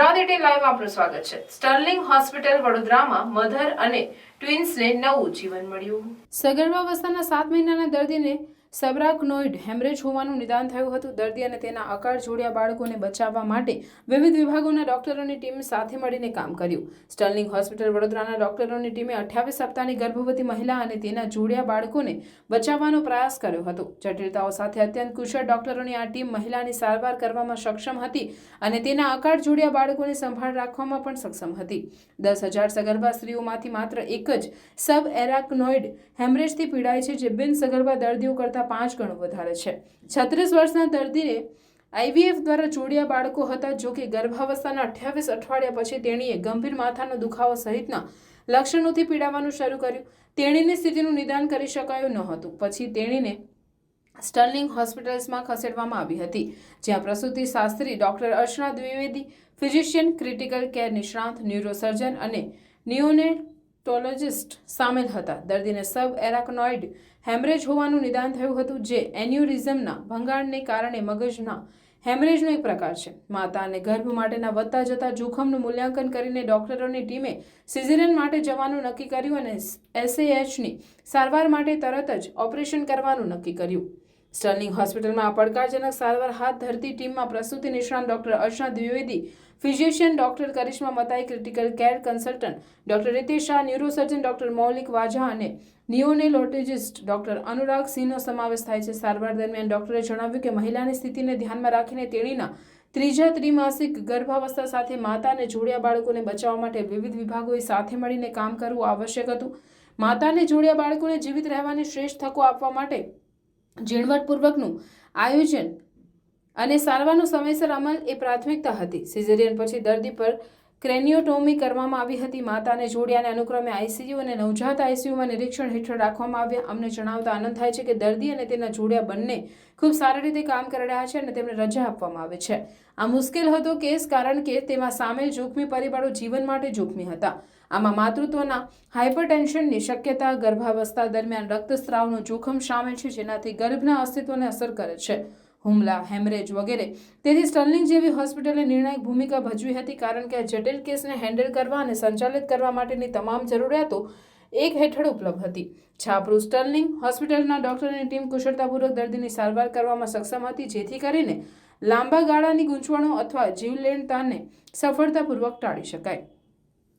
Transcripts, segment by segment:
Gujarat at live આપનું સ્વાગત છે. સ્ટર્લિંગ હોસ્પિટલ વડોદરામાં મધર અને ટ્વિન્સને નવું જીવન મળ્યું. સગર્ભાવસ્થાના સાત મહિનાના દર્દીને સબરાકનોઇડ હેમરેજ હોવાનું નિદાન થયું હતું. દર્દી અને તેના અકાળ જોડિયા બાળકોને બચાવવા માટે વિવિધ વિભાગોના ડોક્ટરોની ટીમ સાથે મળીને કામ કર્યું. સ્ટર્લિંગ હોસ્પિટલ વડોદરાના ડોક્ટરોની ટીમે અઠ્યાવીસ સપ્તાહની ગર્ભવતી મહિલા અને તેના જોડિયા બાળકોને બચાવવાનો પ્રયાસ કર્યો હતો. જટિલતાઓ સાથે અત્યંત કુશળ ડોક્ટરોની આ ટીમ મહિલાની સારવાર કરવામાં સક્ષમ હતી અને તેના અકાળ જોડિયા બાળકોની સંભાળ રાખવામાં પણ સક્ષમ હતી. દસ હજાર સગર્ભા સ્ત્રીઓમાંથી માત્ર એક જ સબ એરાકનોઇડ હેમરેજથી પીડાય છે, જે બિન સગર્ભા દર્દીઓ કરતાં પાંચ ગણું વધારે છે. છત્રીસ વર્ષના દર્દીને આઈવીએફ દ્વારા જોડિયા બાળકો હતા જો કે ગર્ભાવસ્થાના અઠ્યાવીસ અઠવાડિયા પછી તેણીએ ગંભીર માથાનો દુખાવો સહિતના લક્ષણોથી પીડાવાનું શરૂ કર્યું. તેણીની સ્થિતિનું નિદાન કરી શકાયું ન હતું. પછી તેણીને સ્ટર્લિંગ હોસ્પિટલ્સમાં ખસેડવામાં આવી હતી, જ્યાં પ્રસૂતિ Shastri doctor Archana Dwivedi, physician critical care નિષ્ણાંત, ન્યુરોસર્જન અને નિયોનેટોલોજિસ્ટ સામેલ હતા. દર્દીને સબ એરાકનોઇડ હેમરેજ હોવાનું નિદાન થયું હતું, જે એન્યુરિઝમના ભંગાણને કારણે મગજના હેમરેજનો એક પ્રકાર છે. માતા અને ગર્ભ માટેના વધતા જતા જોખમનું મૂલ્યાંકન કરીને ડોક્ટરોની ટીમે સિઝેરિયન માટે જવાનું નક્કી કર્યું અને એસએએચની સારવાર માટે તરત જ ઓપરેશન કરવાનું નક્કી કર્યું. સ્ટર્લિંગ હોસ્પિટલમાં આ પડકારજનક સારવાર હાથ ધરતી ટીમમાં પ્રસૂતિ નિષ્ણાંત doctor Archana Dwivedi physician doctor Karishma Matai, critical care consultant doctor Ritesh Shah, neurosurgeon doctor Maulik Vaza અને નિયોનેલોટેજિસ્ટ ડોક્ટર અનુરાગ સિંહનો સમાવેશ થાય છે. સારવાર દરમિયાન ડોક્ટરે જણાવ્યું કે મહિલાની સ્થિતિને ધ્યાનમાં રાખીને તેણીના ત્રીજા ત્રિમાસિક ગર્ભાવસ્થા સાથે માતા અને જોડિયા બાળકોને બચાવવા માટે વિવિધ વિભાગોએ સાથે મળીને કામ કરવું આવશ્યક હતું. માતાને જોડિયા બાળકોને જીવિત રહેવાની શ્રેષ્ઠ તકો આપવા માટે ઝીણવટપૂર્વકનું આયોજન અને સારવારનો સમયસર અમલ એ પ્રાથમિકતા હતી. સિઝેરિયન પછી દર્દી પર ક્રેનિયોટોમી કરવામાં આવી હતી. માતાને અને અનુક્રમે આઈસીયુ અને નવજાત આઈસીયુમાં નિરીક્ષણ હેઠળ રાખવામાં આવ્યા. અમને જણાવતા આનંદ થાય છે કે દર્દી અને તેના જોડિયા બંને ખૂબ સારી રીતે કામ કરી રહ્યા છે અને તેમને રજા આપવામાં આવે છે. આ મુશ્કેલ હતો કેસ કારણ કે તેમાં સામેલ જોખમી પરિબળો જીવન માટે જોખમી હતા. આમાં માતૃત્વના હાઇપરટેન્શનની શક્યતા, ગર્ભાવસ્થા દરમિયાન રક્તસ્રાવનું જોખમ સામેલ છે, જેનાથી ગર્ભના અસ્તિત્વને અસર કરે છે. હુમલા, હેમરેજ વગેરે. તેથી સ્ટર્લિંગ જેવી હોસ્પિટલે નિર્ણાયક ભૂમિકા ભજવી હતી કારણ કે આ જટિલ કેસને હેન્ડલ કરવા અને સંચાલિત કરવા માટેની તમામ જરૂરિયાતો એક હેઠળ ઉપલબ્ધ હતી. છાપરું સ્ટર્લિંગ હોસ્પિટલના ડોક્ટરની ટીમ કુશળતાપૂર્વક દર્દીની સારવાર કરવામાં સક્ષમ હતી, જેથી કરીને લાંબા ગાળાની ગૂંચવણો અથવા જીવલેણતાને સફળતાપૂર્વક ટાળી શકાય.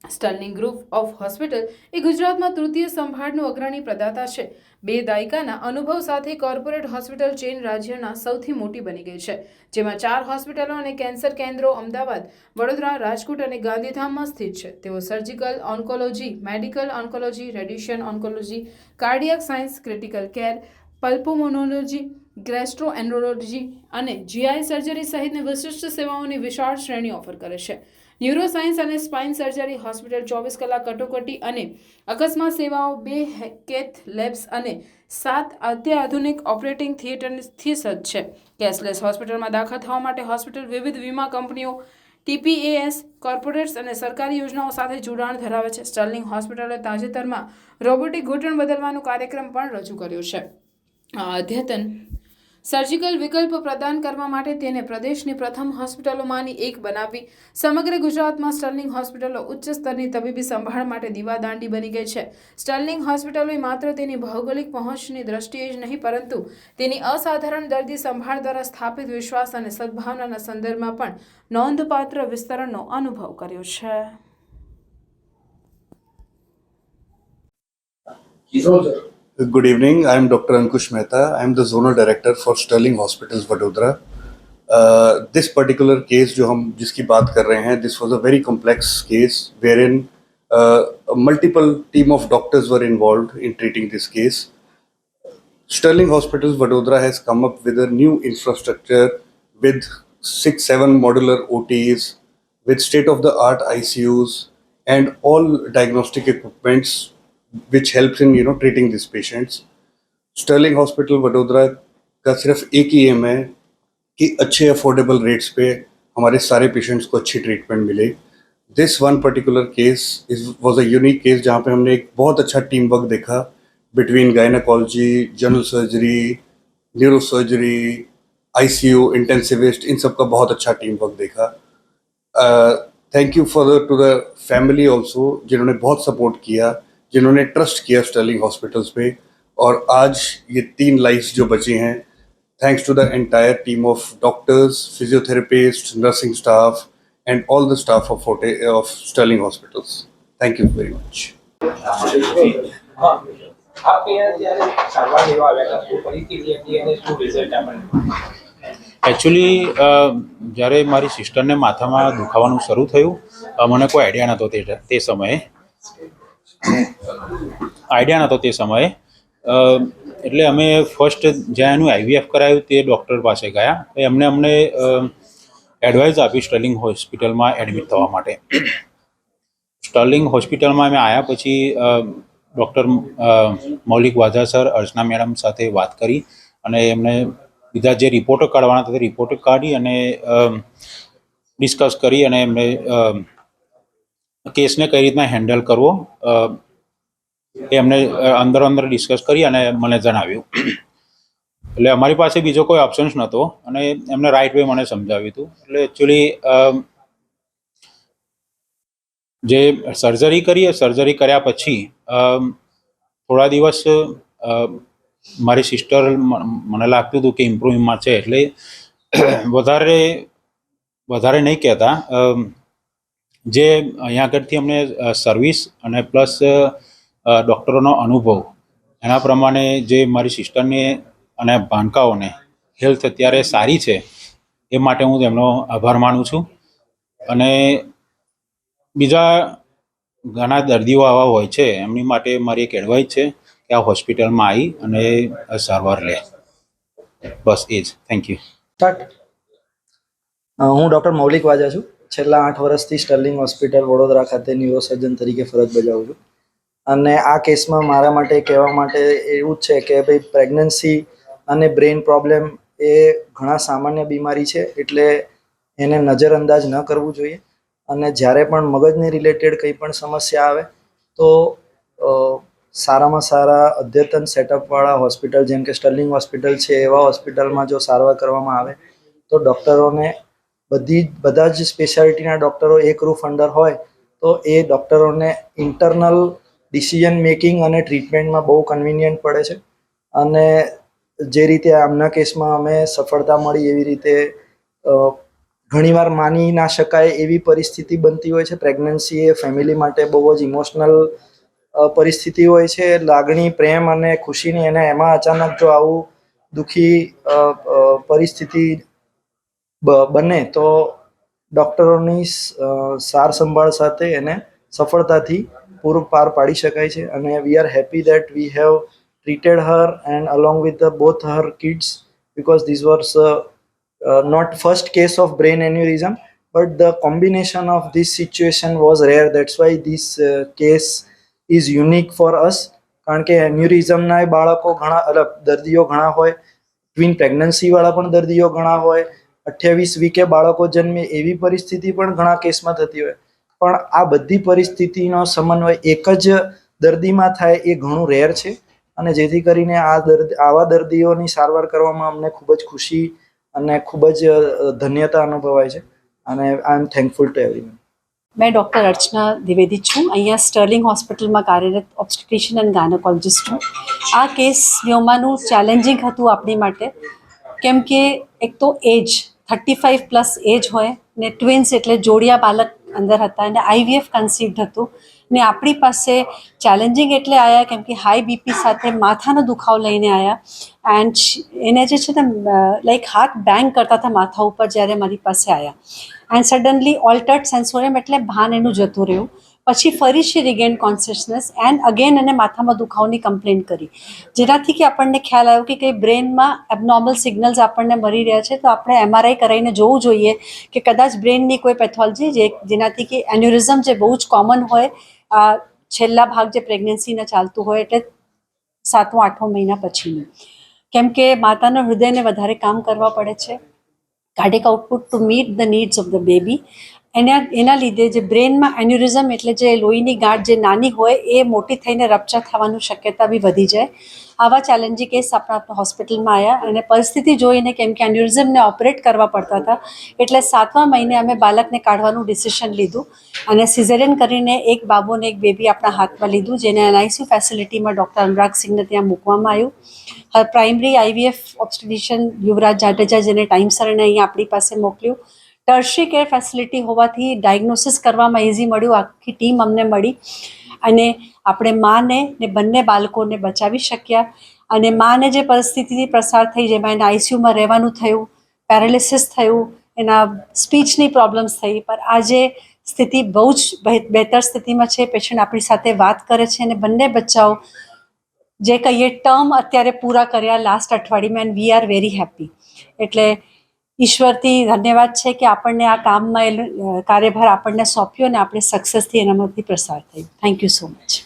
સ્ટર્લિંગ ગ્રુપ ઓફ હોસ્પિટલ એ ગુજરાતમાં તૃતીય સંભાળનું અગ્રણી પ્રદાતા છે. બે દાયકાના અનુભવ સાથે કોર્પોરેટ હોસ્પિટલ ચેઇન રાજ્યના સૌથી મોટી બની ગઈ છે, જેમાં ચાર હોસ્પિટલો અને કેન્સર કેન્દ્રો અમદાવાદ, વડોદરા, રાજકોટ અને ગાંધીધામમાં સ્થિત છે. તેઓ surgical oncology, medical oncology radiation oncology, cardiac science, critical care, pulmonology gastroenterology અને જીઆઈ સર્જરી સહિતની વિશિષ્ટ સેવાઓની વિશાળ શ્રેણી ઓફર કરે છે. ન્યુરોસાયન્સ અને સ્પાઇન સર્જરી હોસ્પિટલ ચોવીસ કલાક કટોકટી અને અકસ્માત સેવાઓ, બે કેથ લેબ્સ અને સાત અત્યાધુનિક ઓપરેટિંગ થિયેટરથી સજ્જ છે. કેશલેસ હોસ્પિટલમાં દાખલ થવા માટે હોસ્પિટલ વિવિધ વીમા કંપનીઓ ટીપીએએસ કોર્પોરેટ્સ અને સરકારી યોજનાઓ સાથે જોડાણ ધરાવે છે. સ્ટર્લિંગ હોસ્પિટલે તાજેતરમાં રોબોટિક ઘૂંટણ બદલવાનો કાર્યક્રમ પણ રજૂ કર્યો છે. આ અદ્યતન સર્જિકલ વિકલ્પ પ્રદાન કરવા માટે તેને પ્રદેશની પ્રથમ હોસ્પિટલોમાંની એક બનાવવી સમગ્ર ગુજરાતમાં સ્ટર્લિંગ હોસ્પિટલો ઉચ્ચ સ્તરની તબીબી સંભાળ માટે દીવાદાંડી બની ગઈ છે. સ્ટર્લિંગ હોસ્પિટલોએ માત્ર તેની ભૌગોલિક પહોંચની દ્રષ્ટિએ જ નહીં, પરંતુ તેની અસાધારણ દર્દી સંભાળ દ્વારા સ્થાપિત વિશ્વાસ અને સદભાવનાના સંદર્ભમાં પણ નોંધપાત્ર વિસ્તરણનો અનુભવ કર્યો છે. Good evening. I am Dr. Ankush Mehta. I am the zonal director for Sterling Hospitals, Vadodara. Uh, this particular case जो हम जिसकी बात कर रहे हैं, this was a very complex case wherein uh, a multiple team of doctors were involved in treating this case. Sterling Hospitals, Vadodara has come up with a new infrastructure with six, seven modular OTs, with state-of-the-art ICUs, and all diagnostic equipments which helps in, you know, treating these patients. Sterling hospital Vadodara का सिर्फ़ एक ही M है कि अच्छे affordable rates पे हमारे सारे patients को अच्छी ट्रीटमेंट मिले। This one particular case is was a unique case जहाँ पे हमने एक बहुत अच्छा टीम वर्क देखा between gynaecology general surgery neuro surgery ICU intensivist इन सब का बहुत अच्छा टीम वर्क देखा thank you for to the family also जिन्होंने बहुत सपोर्ट किया। जिन्होंने ट्रस्ट किया स्टर्लिंग हॉस्पिटल्स पे और आज ये तीन लाइफ्स जो बची हैं thanks to the entire team of doctors physiotherapist nursing staff and all the staff of of Sterling hospitals thank you very much હા આપ અહીંયા જ્યારે સારવાર લેવા આવ્યા હતા શું પરિસ્થિતિ હતી અને શું રિઝલ્ટ આપણને એકચ્યુઅલી જ્યારે મારી સિસ્ટરને માથામાં દુખાવાનું શરૂ થયું અ, મને કોઈ આઈડિયા નહોતો તે તે સમયે આઈડિયા નહોતો તે સમયે. એટલે અમે ફર્સ્ટ જ્યાં એનું આઈવીએફ કરાયું તે ડૉક્ટર પાસે ગયા. એમને અમને એડવાઇસ આપી સ્ટર્લિંગ હોસ્પિટલમાં એડમિટ થવા માટે. સ્ટર્લિંગ હોસ્પિટલમાં અમે આવ્યા પછી doctor Maulik Vaza sir Archana madam સાથે વાત કરી અને એમને બીજા જે રિપોર્ટો કાઢવાના હતા તે રિપોર્ટો કાઢી અને ડિસ્કસ કરી અને એમને કેસને કઈ રીતના હેન્ડલ કરવો એ એમને અંદર અંદર ડિસ્કસ કરી અને મને જણાવ્યું. એટલે અમારી પાસે બીજો કોઈ ઓપ્શન્સ નહોતો અને એમને રાઈટ વે મને સમજાવ્યું હતું. એટલે એકચ્યુઅલી જે સર્જરી કરી, એ સર્જરી કર્યા પછી થોડા દિવસ મારી સિસ્ટર મને લાગતું હતું કે ઇમ્પ્રુવમાં છે એટલે વધારે વધારે નહીં કહેતા. જે અહીંયા આગળથી અમને સર્વિસ અને પ્લસ ડૉક્ટરોનો અનુભવ, એના પ્રમાણે જે મારી સિસ્ટરને અને ભાણકાઓને હેલ્થ અત્યારે સારી છે, એ માટે હું તેમનો આભાર માનું છું. અને બીજા ઘણા દર્દીઓ આવા હોય છે, એમની માટે મારી એક એડવાઇસ છે કે આ હોસ્પિટલમાં આવી અને સારવાર લે. બસ એ જ. થેન્ક યુ હું ડૉક્ટર મૌલિક વાજા છું. છેલ્લા આઠ વર્ષથી સ્ટર્લિંગ હોસ્પિટલ વડોદરા ખાતે ન્યુરોસર્જન તરીકે ફરજ બજાવું છું. અને આ કેસમાં મારા માટે કહેવા માટે એવું જ છે કે ભાઈ પ્રેગ્નન્સી અને બ્રેઇન પ્રોબ્લેમ એ ઘણા સામાન્ય બીમારી છે, એટલે એને નજરઅંદાજ ન કરવું જોઈએ. અને જ્યારે પણ મગજને રિલેટેડ કંઈ પણ સમસ્યા આવે, તો સારામાં સારા અદ્યતન સેટઅપવાળા હોસ્પિટલ, જેમ કે સ્ટર્લિંગ હોસ્પિટલ છે, એવા હોસ્પિટલમાં જો સારવાર કરવામાં આવે, તો ડૉક્ટરોને બધી બધા જ સ્પેશિયાલિટીના ડૉક્ટરો એક રૂફ અંડર હોય, તો એ ડૉક્ટરોને ઇન્ટરનલ ડિસિઝન મેકિંગ અને ટ્રીટમેન્ટમાં બહુ કન્વિનિયન્ટ પડે છે. અને જે રીતે આમના કેસમાં અમે સફળતા મળી એવી રીતે ઘણીવાર માની ના શકાય એવી પરિસ્થિતિ બનતી હોય છે. પ્રેગ્નન્સી એ ફેમિલી માટે બહુ જ ઇમોશનલ પરિસ્થિતિ હોય છે. લાગણી, પ્રેમ અને ખુશીની અને એમાં અચાનક જો આવું દુઃખી પરિસ્થિતિ બને તો ડૉક્ટરોની સાર સંભાળ સાથે એને સફળતાથી પૂરું પાર પાડી શકાય છે અને we are happy that we have treated her and along with the both her kids because these were first case of brain aneurysm but the combination of this situation was rare. That's why this uh, case is unique for us કારણ કે એન્યુરિઝમના બાળકો ઘણા દર્દીઓ ઘણા હોય twin પ્રેગ્નન્સીવાળા પણ દર્દીઓ ઘણા હોય અઠ્યાવીસ વીકે બાળકો જન્મે એવી પરિસ્થિતિ પણ ઘણા કેસમાં થતી હોય. પણ આ બધી પરિસ્થિતિનો સમન્વય એક જ દર્દીમાં થાય એ ઘણું રેર છે. અને જેથી કરીને આ દર્દ, આવા દર્દીઓની સારવાર કરવામાં અમને ખૂબ જ ખુશી અને ખૂબ જ ધન્યતા અનુભવાય છે. અને I am thankful to everyone મેં ડૉક્ટર અર્ચના દ્વિવેદી છું. અહીંયા સ્ટર્લિંગ હોસ્પિટલમાં કાર્યરત ઓબ્સ્ટ્રિક્શન એન્ડ ગાયનોકોલોજિસ્ટ છું. આ કેસ મ્યોમાનું ચેલેન્જિંગ હતું આપણી માટે. કેમ કે એક તો age thirty five plus age હોય ને ટ્વિન્સ એટલે જોડિયા બાલક અંદર હતા અને આઈવીએફ કન્સીવ્ડ હતું. ને આપણી પાસે ચેલેન્જિંગ એટલે આવ્યા કેમ કે હાઈ બીપી સાથે માથાનો દુખાવો લઈને આવ્યા એન્ડ એને જે છે ને લાઈક હાથ બેંગ કરતા હતા માથા ઉપર જ્યારે મારી પાસે આવ્યા એન્ડ સડનલી ઓલ્ટર્ડ સેન્સોરિયમ એટલે ભાન એનું જતું રહ્યું. પછી ફરી she regain consciousness and again એને માથામાં દુખાવાની કમ્પ્લેન કરી. જેનાથી કે આપણને ખ્યાલ આવ્યો કે કંઈ બ્રેનમાં એબનોર્મલ સિગ્નલ્સ આપણને મળી રહ્યા છે, તો આપણે એમઆરઆઈ કરાવીને જોવું જોઈએ કે કદાચ બ્રેનની કોઈ પેથોલોજી જે જેનાથી કે એન્યુરિઝમ જે બહુ જ કોમન હોય, આ છેલ્લા ભાગ જે પ્રેગ્નન્સીને ચાલતું હોય એટલે સાતમો, આઠમો મહિના પછીનું. કેમ કે માતાના હૃદયને વધારે કામ કરવા પડે છે. Cardiac output to meet the needs of the baby એના એના લીધે જે બ્રેનમાં એન્યુરિઝમ એટલે જે લોહીની ગાંઠ જે નાની હોય એ મોટી થઈને રપચા થવાની શક્યતા બી વધી જાય. આવા ચેલેન્જિંગ કેસ આપણા હોસ્પિટલમાં આવ્યા અને પરિસ્થિતિ જોઈને કેમ કે એન્યુરિઝમને ઓપરેટ કરવા પડતા હતા, એટલે સાતમા મહિને અમે બાળકને કાઢવાનું ડિસિશન લીધું અને સિઝેરિયન કરીને એક બાબુ એક બેબી આપણા હાથમાં લીધું, જેને એનઆઈસીયુ ફેસિલિટીમાં ડૉક્ટર અનુરાગ સિંહને ત્યાં મૂકવામાં આવ્યું. Her primary IVF obstetrician Yuvraj Jadeja જેને ટાઈમસર એને અહીંયા આપણી પાસે મોકલ્યું. ટર્શરી કેર ફેસિલિટી હોવાથી ડાયગ્નોસિસ કરવામાં ઇઝી મળ્યું. આખી ટીમ અમને મળી અને આપણે માને ને બંને બાળકોને બચાવી શક્યા અને માને જે પરિસ્થિતિથી પસાર થઈ, જેમાં એને આઈસીયુમાં રહેવાનું થયું પેરાલિસિસ થયું, એના સ્પીચની પ્રોબ્લેમ્સ થઈ પણ આજે સ્થિતિ બહુ જ બહેતર સ્થિતિમાં છે. પેશન્ટ આપણી સાથે વાત કરે છે અને બંને બચ્ચાઓ જે કહીએ ટર્મ અત્યારે પૂરા કર્યા. લાસ્ટ અઠવાડિયામાં and we are very happy એટલે ઈશ્વરથી ધન્યવાદ છે કે આપણને આ કામમાં કાર્યભાર આપણને સોંપ્યો અને આપણે સક્સેસથી એનામાંથી પ્રસાર થયું. Thank you so much